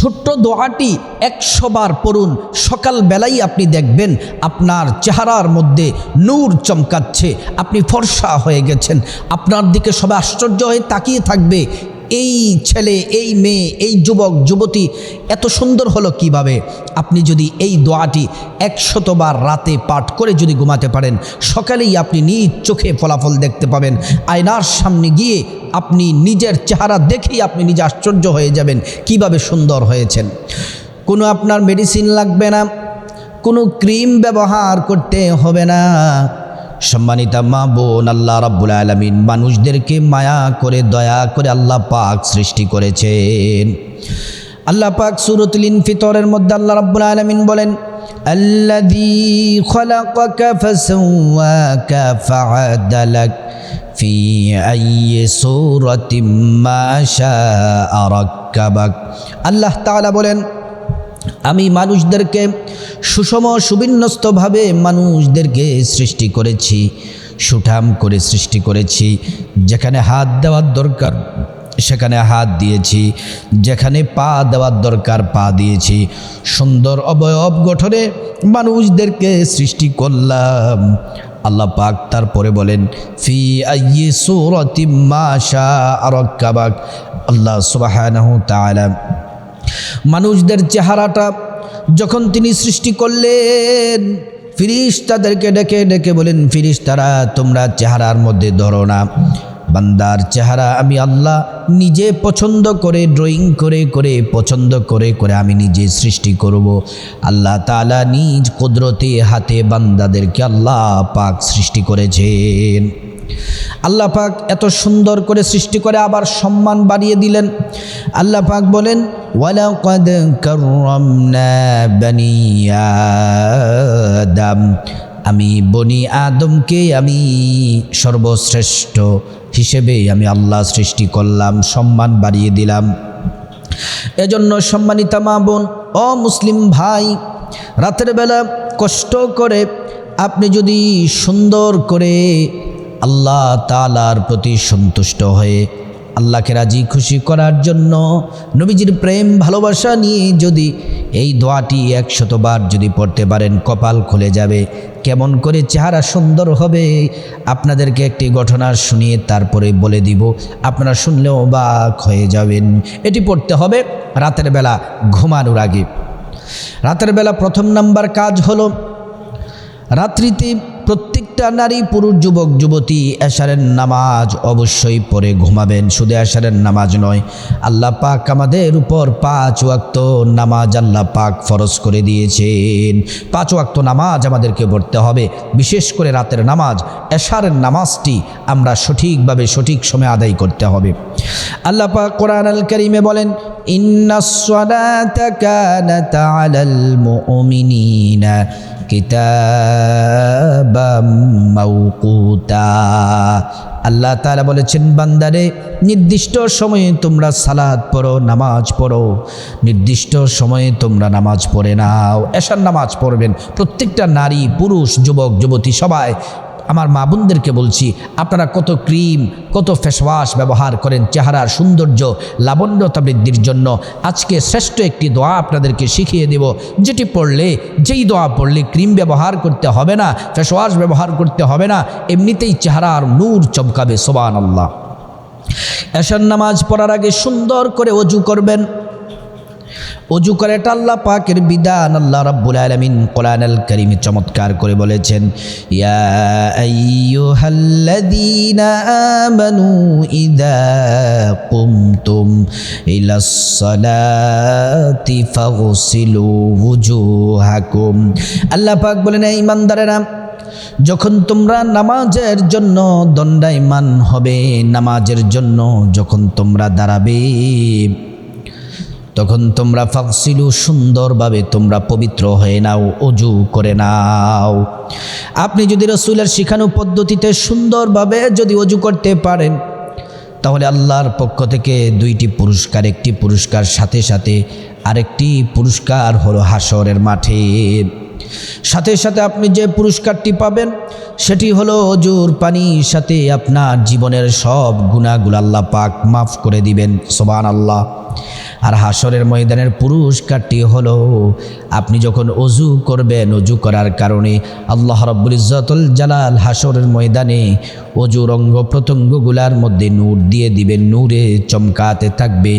ছোট্ট দোয়াটি একশো বার পড়ুন। সকালবেলাই আপনি দেখবেন আপনার চেহারার মধ্যে নূর চমকাচ্ছে, আপনি ফর্সা হয়ে গেছেন। আপনার দিকে সবাই আশ্চর্য হয়ে তাকিয়ে থাকবে। এই ছেলে, এই মেয়ে, এই যুবক, যুবতী এত সুন্দর হলো কীভাবে? আপনি যদি এই দোয়াটি একশতবার রাতে পাঠ করে যদি ঘুমাতে পারেন, সকালেই আপনি নিজ চোখে ফলাফল দেখতে পাবেন। আয়নার সামনে গিয়ে আপনি নিজের চেহারা দেখেই আপনি নিজে আশ্চর্য হয়ে যাবেন কীভাবে সুন্দর হয়েছেন। কোনো আপনার মেডিসিন লাগবে না, কোনো ক্রিম ব্যবহার করতে হবে না। সম্মানিতা মা বোন আল্লাহ রাব্বুল আলমিন মানুষদেরকে মায়া করে দয়া করে আল্লাহ পাক সৃষ্টি করেছেন আল্লাহ পাক সুরতুল ইনফিতরের মধ্যে আল্লাহ রাব্বুল আলমিন বলেন الذي خلقك فسواك فعدلك في أي صورة ما شاء ركبك আল্লাহ তাআলা বলেন আমি মানুষদেরকে সুষম, সুবিন্যস্তভাবে মানুষদেরকে সৃষ্টি করেছি, সুঠাম করে সৃষ্টি করেছি। যেখানে হাত দেওয়ার দরকার, সেখানে হাত দিয়েছি। যেখানে পা দেওয়ার দরকার, পা দিয়েছি। সুন্দর অবয়ব গঠনে মানুষদেরকে সৃষ্টি করলাম। আল্লাহ পাক তারপরে বলেন, ফি আইয়ে সুরতিম মাশা আরক্কাবাক আল্লাহ সুবহানাহু তাআলা মানুষদের চেহারাটা যখন তিনি সৃষ্টি করলেন ফিরিস তাদেরকে ডেকে ডেকে বলেন ফিরিস তারা তোমরা চেহারার মধ্যে ধরো না। বান্দার চেহারা আমি আল্লাহ নিজে পছন্দ করে ড্রয়িং করে করে, পছন্দ করে করে আমি নিজে সৃষ্টি করব। আল্লাহ তালা নিজ কুদরতে হাতে বান্দাদেরকে আল্লাহ পাক সৃষ্টি করেছেন। আল্লাহ পাক এত সুন্দর করে সৃষ্টি করে আবার সম্মান বাড়িয়ে দিলেন। আল্লাহ পাক বলেন আমি বনি আদমকে আমি সর্বশ্রেষ্ঠ হিসেবে আমি আল্লাহ সৃষ্টি করলাম, সম্মান বাড়িয়ে দিলাম। এজন্য সম্মানিতা মা বোন ও মুসলিম ভাই, রাতের বেলা কষ্ট করে আপনি যদি সুন্দর করে আল্লাহ তালার প্রতি সন্তুষ্ট হয়ে আল্লাহকে রাজি খুশি করার জন্য নবীজির প্রেম, ভালোবাসা নিয়ে যদি এই দোয়াটি একশতবার যদি পড়তে পারেন, কপাল খুলে যাবে। কেমন করে চেহারা সুন্দর হবে, আপনাদেরকে একটি ঘটনা শুনিয়ে তারপরে বলে দিব। আপনারা শুনলেও বাক হয়ে যাবেন। এটি পড়তে হবে রাতের বেলা ঘুমানোর আগে। রাতের বেলা প্রথম নাম্বার কাজ হলো, রাত্রিতে প্রত্যেকটা নারী, পুরুষ যুবক, যুবতী, এশারের নামাজ অবশ্যই পরে ঘুমাবেন। শুধু এশারের নামাজ নয়, আল্লাহ পাক আমাদের উপর পাঁচ ওয়াক্ত নামাজ আল্লাহ পাক ফরজ করে দিয়েছেন। পাঁচ ওয়াক্ত নামাজ আমাদেরকে পড়তে হবে। বিশেষ করে রাতের নামাজ, এশারের নামাজটি আমরা সঠিকভাবে সঠিক সময় আদায় করতে হবে। আল্লাহ পাক কোরআন আল করিমে বলেন ইন্না কানাত আলাল মুমিনিনা। আল্লাহ তালা বলেছেন, বান্দারে, নির্দিষ্ট সময়ে তোমরা সালাদ পড়ো, নামাজ পড়ো। নির্দিষ্ট সময়ে তোমরা নামাজ পড়ে নাও। এসার নামাজ পড়বেন। প্রত্যেকটা নারী, পুরুষ, যুবক, যুবতী সবাই আমার মা বোনদেরকে বলছি, আপনারা কত ক্রিম, কত ফেসওয়াশ ব্যবহার করেন, চেহারার সৌন্দর্য, লাবণ্যতা বৃদ্ধির জন্য। আজকে শ্রেষ্ঠ একটি দোয়া আপনাদেরকে শিখিয়ে দেব, যেটি পড়লে, যেই দোয়া পড়লে ক্রিম ব্যবহার করতে হবে না ফেসওয়াশ ব্যবহার করতে হবে না, এমনিতেই চেহারার নূর চমকাবে সোবান আল্লাহ এশার নামাজ পড়ার আগে সুন্দর করে অজু করবেন অজু করে এটা আল্লাহ পাকের বিধান। আল্লাহ রাব্বুল আলামিন কোরআনুল কারীমে চমৎকার করে বলেছেন আমানু ইযা কুমতুম ইলাস সালাতি ফাগসিলু ওয়ুজুহাকুম আল্লাহ পাক বলেন ইমানদারেরা যখন তোমরা নামাজের জন্য দণ্ডায়মান হবে, নামাজের জন্য যখন তোমরা দাঁড়াবে তখন তোমরা ফাকসিলু সুন্দরভাবে তোমরা পবিত্র হয়ে নাও, অজু করে নাও। আপনি যদি রসুলের শিখানো পদ্ধতিতে সুন্দরভাবে যদি অজু করতে পারেন, তাহলে আল্লাহর পক্ষ থেকে দুইটি পুরস্কার, একটি পুরস্কার, সাথে সাথে আরেকটি পুরস্কার হলো হাসরের মাঠে। সাথে সাথে আপনি যে পুরস্কারটি পাবেন, সেটি হলো অজুর পানির সাথে আপনার জীবনের সব গুণাগুলো আল্লাহ পাক মাফ করে দিবেন সোবান আল্লাহ আর হাসরের ময়দানের পুরস্কারটি হলো, আপনি যখন অজু করবেন, অজু করার কারণে আল্লাহ রব্বুল ইজ্জতুল জালাল হাসরের ময়দানে অজুর অঙ্গ প্রত্যঙ্গগুলার মধ্যে নূর দিয়ে দিবেন, নূরে চমকাতে থাকবে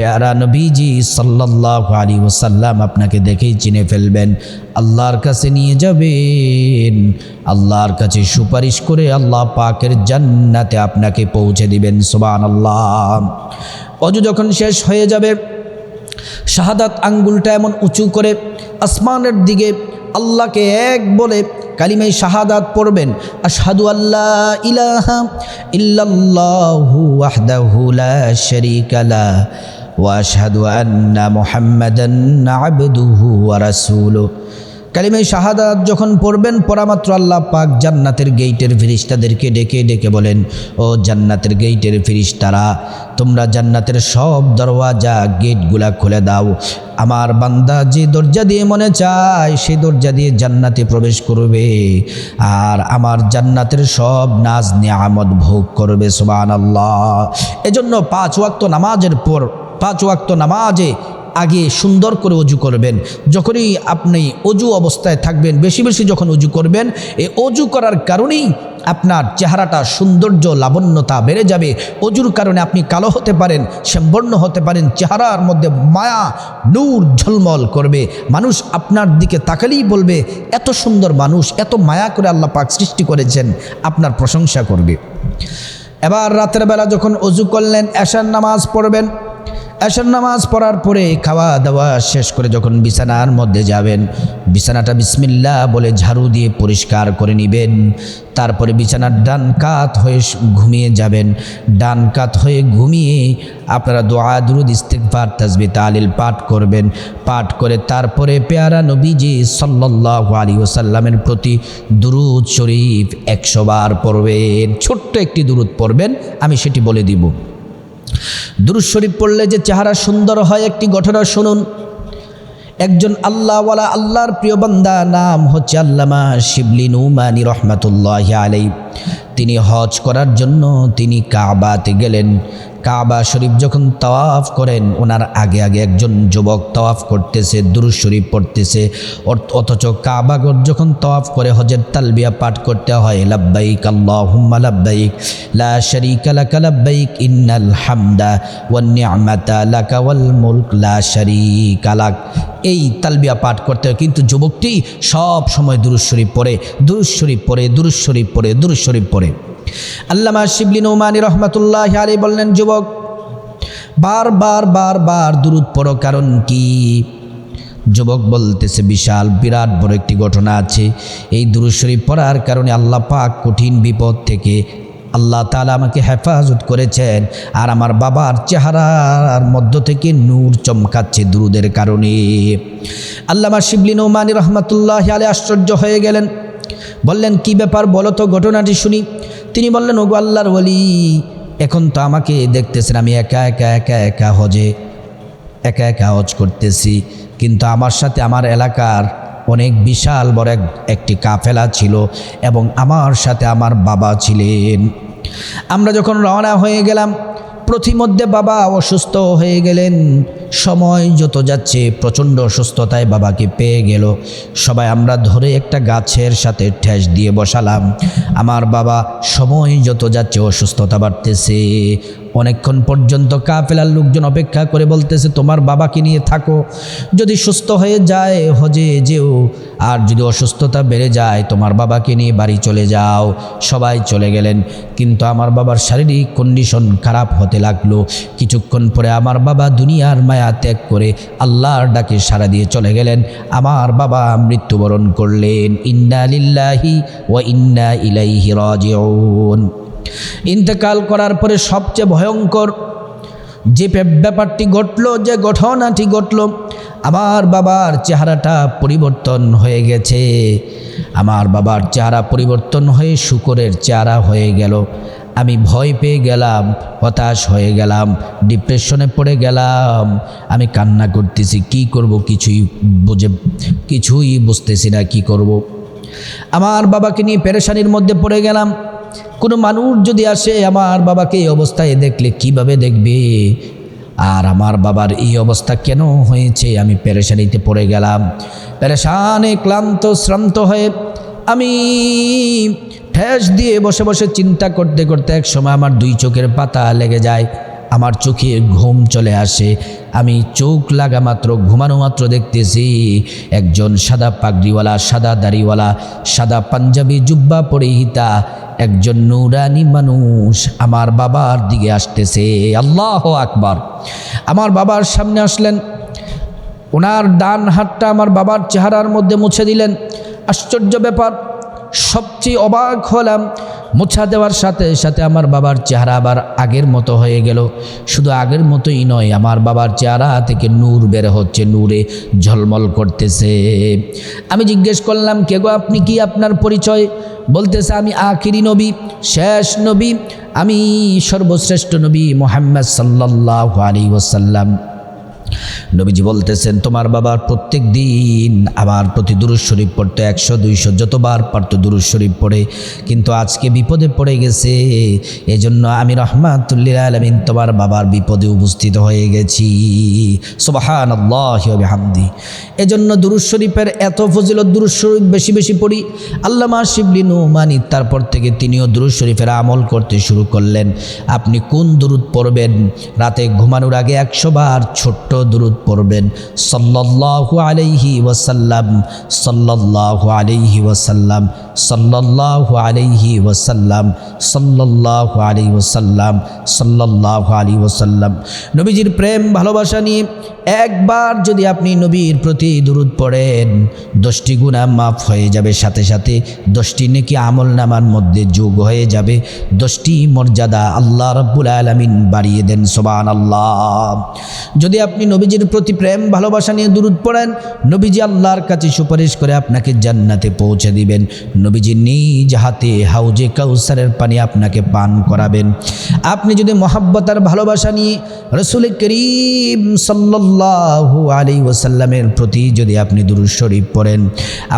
পেয়ারা নবীজি সাল্লাহ আলী ওসাল্লাম আপনাকে দেখেই চিনে ফেলবেন। আল্লাহর কাছে নিয়ে যাবেন। আল্লাহর কাছে সুপারিশ করে আল্লাহ পাকের জান্নাতে আপনাকে পৌঁছে দিবেন। সুবান আল্লাহ অজু যখন শেষ হয়ে যাবে, শাহাদাত আঙ্গুলটা এমন উঁচু করে আসমানের দিকে আল্লাহকে এক বলে কালিমাই শাহাদাত পড়বেন, আশহাদু আল্লাহ ইলাহা ইল্লাল্লাহু ওয়াহদাহু লা শারীকা লা আন্না মুহাম্মাদান আবদুহু ওয়া রাসূলুহু কালিমাই শাহাদাত যখন পড়বেন পরামাত্র আল্লাহ পাক জান্নাতের গেইটের ফিরিস্তাদেরকে ডেকে ডেকে বলেন, ও জান্নাতের গেইটের ফিরিস্তারা, তোমরা জান্নাতের সব দরওয়াজা, গেটগুলা খুলে দাও। আমার বান্দা যে দরজা দিয়ে মনে চায় সেই দরজা দিয়ে জান্নাতে প্রবেশ করবে। আর আমার জান্নাতের সব নাজ নিয়ামত ভোগ করবে সুবান আল্লাহ এজন্য পাঁচ ওয়াক্ত নামাজের পর পাঁচ ওয়াক্ত নামাজে আগে সুন্দর করে অজু করবেন। যখনই আপনি অজু অবস্থায় থাকবেন, বেশি বেশি যখন অজু করবেন, এই অজু করার কারণেই আপনার চেহারাটা সৌন্দর্য, লাবণ্যতা বেড়ে যাবে। অজুর কারণে আপনি কালো হতে পারেন শ্যামবর্ণ হতে পারেন, চেহারার মধ্যে মায়া, নূর ঝলমল করবে। মানুষ আপনার দিকে তাকালেই বলবে, এত সুন্দর মানুষ, এত মায়া করে আল্লাহ পাক সৃষ্টি করেছেন। আপনার প্রশংসা করবে। এবার রাতের বেলা যখন অজু করলেন, এশার নামাজ পড়বেন এশার নামাজ পড়ার পরে খাওয়া দাওয়া শেষ করে যখন বিছানার মধ্যে যাবেন, বিছানাটা বিসমিল্লা বলে ঝাড়ু দিয়ে পরিষ্কার করে নেবেন। তারপরে বিছানার ডান কাত হয়ে ঘুমিয়ে যাবেন। ডান কাত হয়ে ঘুমিয়ে আপনারা দোয়া, দুরুদ ইস্তেকবার তাজবি, তালিল পাঠ করবেন। পাঠ করে তারপরে পেয়ারা নবীজি সাল্লাহ আলী ওসাল্লামের প্রতি দুরুদ শরীফ একশো বার পড়বেন। ছোট্ট একটি দুরুদ পড়বেন, আমি সেটি বলে দিব। দুরুদ শরীফ পড়লে যে চেহারা সুন্দর হয়, একটি ঘটনা শুনুন। একজন আল্লাহওয়ালা, আল্লাহর প্রিয় বান্দা, নাম হচ্ছে আল্লামা শিবলি নুমানি রহমাতুল্লাহ আলাই তিনি হজ করার জন্য তিনি কাবাতে গেলেন। কাবা শরীফ যখন তওয়াফ করেন, ওনার আগে আগে একজন যুবক তওয়াফ করতেছে, দুরুদ শরীফ পড়তেছে। অথচ কাবাগর যখন তওয়াফ করে, হজের তালবিয়া পাঠ করতে হয়, লাব্বাইক আল্লাহুম্মা লাব্বাইক, লা শারীকা লাকা লাব্বাইক, ইন্নাল হামদা ওয়ান নি'মাতা লাকা ওয়াল মুলক, লা শারীকা লাক। এই তালবিয়া পাঠ করতে হয়। কিন্তু যুবকটি সব সময় দুরুদ শরীফ পড়ে, দুরুদ শরীফ পড়ে, দুরুদ শরীফ পড়ে, দুরুদ শরীফ পড়ে। আল্লামা শিবলি নৌমানি রহমতুল্লাহ আলী বললেন, যুবক, বার বার বার বার দুরুদ পড়ো, কারণ কি? যুবক বলতেছে, বিশাল, বিরাট বড় একটি ঘটনা আছে। এই দুরুদ শরীফ পড়ার কারণে আল্লাহ পাক কঠিন বিপদ থেকে আল্লাহ তালা আমাকে হেফাজত করেছেন। আর আমার বাবার চেহারার মধ্য থেকে নূর চমকাচ্ছে দুরুদের কারণে। আল্লামা শিবলিন ওমানি রহমতুল্লাহ আলে আশ্চর্য হয়ে গেলেন। বললেন, কি ব্যাপার বলো তো, ঘটনাটি শুনি। তিনি বললেন, ওগো আল্লাহর বলি এখন তো আমাকে দেখতেছেন, আমি একা একা একা একা হজে, একা একা হজ করতেছি। কিন্তু আমার সাথে আমার এলাকার অনেক বিশাল বড় এক, একটি কাফেলা ছিল এবং আমার সাথে আমার বাবা ছিলেন। আমরা যখন রওনা হয়ে গেলাম প্রতিমধ্যে বাবা অসুস্থ হয়ে গেলেন। সময় যত যাচ্ছে, প্রচণ্ড অসুস্থতায় বাবাকে পেয়ে গেল। সবাই আমরা ধরে একটা গাছের সাথে ঠেস দিয়ে বসালাম। আমার বাবা সময় যত যাচ্ছে, অসুস্থতা বাড়তেছে। অনেকক্ষণ পর্যন্ত কাফেলার লোকজন অপেক্ষা করে বলতেছে, তোমার বাবাকে নিয়ে থাকো। যদি সুস্থ হয়ে যায়, হজে যেও। আর যদি অসুস্থতা বেড়ে যায়, তোমার বাবাকে নিয়ে বাড়ি চলে যাও। সবাই চলে গেলেন। কিন্তু আমার বাবার শারীরিক কন্ডিশন খারাপ হতে লাগল। কিছুক্ষণ পরে আমার বাবা দুনিয়ার মায়া ত্যাগ করে আল্লাহর ডাকে সাড়া দিয়ে চলে গেলেন। আমার বাবা মৃত্যুবরণ করলেন। ইন্না লিল্লাহি ও ইন্না ইলাইহি রাজিউন। ইন্তেকাল করার পরে সবচেয়ে ভয়ঙ্কর যে ব্যাপ- ব্যাপারটি ঘটল, যে ঘটনাটি ঘটল, আমার বাবার চেহারাটা পরিবর্তন হয়ে গেছে। আমার বাবার চেহারা পরিবর্তন হয়ে শুকরের চেহারা হয়ে গেল। আমি ভয় পেয়ে গেলাম, হতাশ হয়ে গেলাম ডিপ্রেশনে পড়ে গেলাম। আমি কান্না করতেছি, কি করব কিছুই বুঝে কিছুই বুঝতেছি না, কি করব। আমার বাবাকে নিয়ে পেরেশানির মধ্যে পড়ে গেলাম। কোনো মানুষ যদি আসে, আমার বাবাকে এই অবস্থায় দেখলে কীভাবে দেখবে? আর আমার বাবার এই অবস্থা কেন হয়েছে? আমি পেরেশানিতে পড়ে গেলাম। পেরেশানে ক্লান্ত, শ্রান্ত হয়ে আমি ঠেস দিয়ে বসে বসে চিন্তা করতে করতে এক সময় আমার দুই চোখের পাতা লেগে যায়। আমার চোখে ঘুম চলে আসে। আমি চোখ লাগা মাত্র, ঘুমানো মাত্র দেখতেছি। একজন সাদা পাগড়িওয়ালা, সাদা দাড়িওয়ালা, সাদা পাঞ্জাবি জুব্বা পরিহিতা, একজন নুরানি মানুষ আমার বাবার দিকে আসতেছে। আল্লাহ আকবার। আমার বাবার সামনে আসলেন। ওনার ডান হাতটা আমার বাবার চেহারার মধ্যে মুছে দিলেন। আশ্চর্য ব্যাপার সবচেয়ে অবাক হলাম। মোছা দেওয়ার সাথে সাথে আমার বাবার চেহারা আবার আগের মতো হয়ে গেল। শুধু আগের মতোই নয়, আমার বাবার চেহারা থেকে নূর বের হচ্ছে, নূরে ঝলমল করতেছে। আমি জিজ্ঞেস করলাম, কে গো আপনি? কি আপনার পরিচয়? বলতেছে, আমি আখিরি নবী, শেষ নবী, আমি সর্বশ্রেষ্ঠ নবী মোহাম্মদ সাল্লাহ আলী ওসাল্লাম নবীজি বলতেছেন, তোমার বাবার প্রত্যেক দিন আমার প্রতি দুরুজ শরীফ পড়তে একশো, দুইশো, যতবার পারতো দুরুজ শরীফ পড়ে। কিন্তু আজকে বিপদে পড়ে গেছে। এজন্য আমি রহমাতুল্লিল আলমিন তোমার বাবার বিপদে উপস্থিত হয়ে গেছি। সোবাহান হামদি এজন্য দুরুজ শরীফের এত ফজিলত দুরুজ শরীফ বেশি বেশি পড়ি। আল্লামা শিবলি নুমানি তারপর থেকে তিনিও দুরুজ শরীফের আমল করতে শুরু করলেন। আপনি কোন দুরুদ পড়বেন? রাতে ঘুমানোর আগে একশো বার ছোট্ট দুরুদ পড়বেন। সাল্লাল্লাহু আলাইহি ওয়াসাল্লাম সাল্লাল্লাহু আলাইহি ওয়াসাল্লাম। সাল্লাল্লাহু আলাইহি ওয়াসাল্লাম, সাল্লাল্লাহু আলাইহি ওয়াসাল্লাম, সাল্লাল্লাহু আলাইহি ওয়াসাল্লাম। নবীজির প্রেম, ভালোবাসা নিয়ে একবার যদি আপনি নবীর প্রতি দুরুদ পড়েন, দশটি গুণা মাফ হয়ে যাবে, সাথে সাথে দশটি নেকি আমল নামার মধ্যে যোগ হয়ে যাবে, দশটি মর্যাদা আল্লাহ রব্বুল আলমিন বাড়িয়ে দেন সোবান আল্লাহ যদি আপনি নবীজির প্রতি প্রেম, ভালোবাসা নিয়ে দুরুদ পড়েন, নবীজি আল্লাহর কাছে সুপারিশ করে আপনাকে জান্নাতে পৌঁছে দিবেন। নবীজি নিজ হাতে হাউজে কাউসারের পানি আপনাকে পান করাবেন। আপনি যদি মহাব্বত আর ভালোবাসা নিয়ে রসুল করিম সাল্লাল্লাহু আলী ওসাল্লামের প্রতি যদি আপনি দুরুদ শরীফ পড়েন,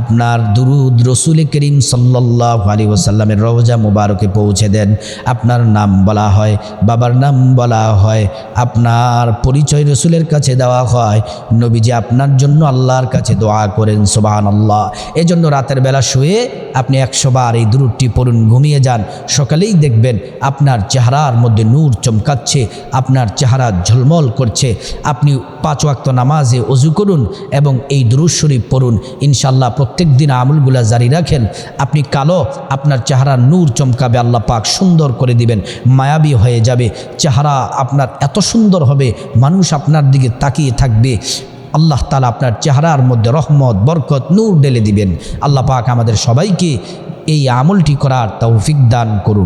আপনার দুরুদ রসুল করিম সাল্লাল্লাহু আলী ওসাল্লামের রওজা মুবারকে পৌঁছে দেন। আপনার নাম বলা হয়, বাবার নাম বলা হয়, আপনার পরিচয় রসুলের কাছে দেওয়া হয়। নবীজি আপনার জন্য আল্লাহর কাছে দোয়া করেন সোবাহান আল্লাহ এজন্য রাতের বেলা শুয়ে আপনি একশো বার এই দূরটি পড়ুন, ঘুমিয়ে যান। সকালেই দেখবেন আপনার চেহারার মধ্যে নূর চমকাচ্ছে, আপনার চেহারা ঝলমল করছে। আপনি পাঁচ ওয়াক্ত নামাজে অজু করুন এবং এই দুরুজ শরীফ পড়ুন। ইনশাল্লাহ প্রত্যেক দিন আমলগুলা জারি রাখেন। আপনি কালো, আপনার চেহারা নূর চমকাবে, আল্লাহ পাক সুন্দর করে দিবেন। মায়াবী হয়ে যাবে। চেহারা আপনার এত সুন্দর হবে, মানুষ আপনার দিকে তাকিয়ে থাকবে। আল্লাহ তালা আপনার চেহারার মধ্যে রহমত, বরকত, নূর ডেলে দিবেন। আল্লাহ পাক আমাদের সবাইকে এই আমলটি করার তৌফিক দান করুন।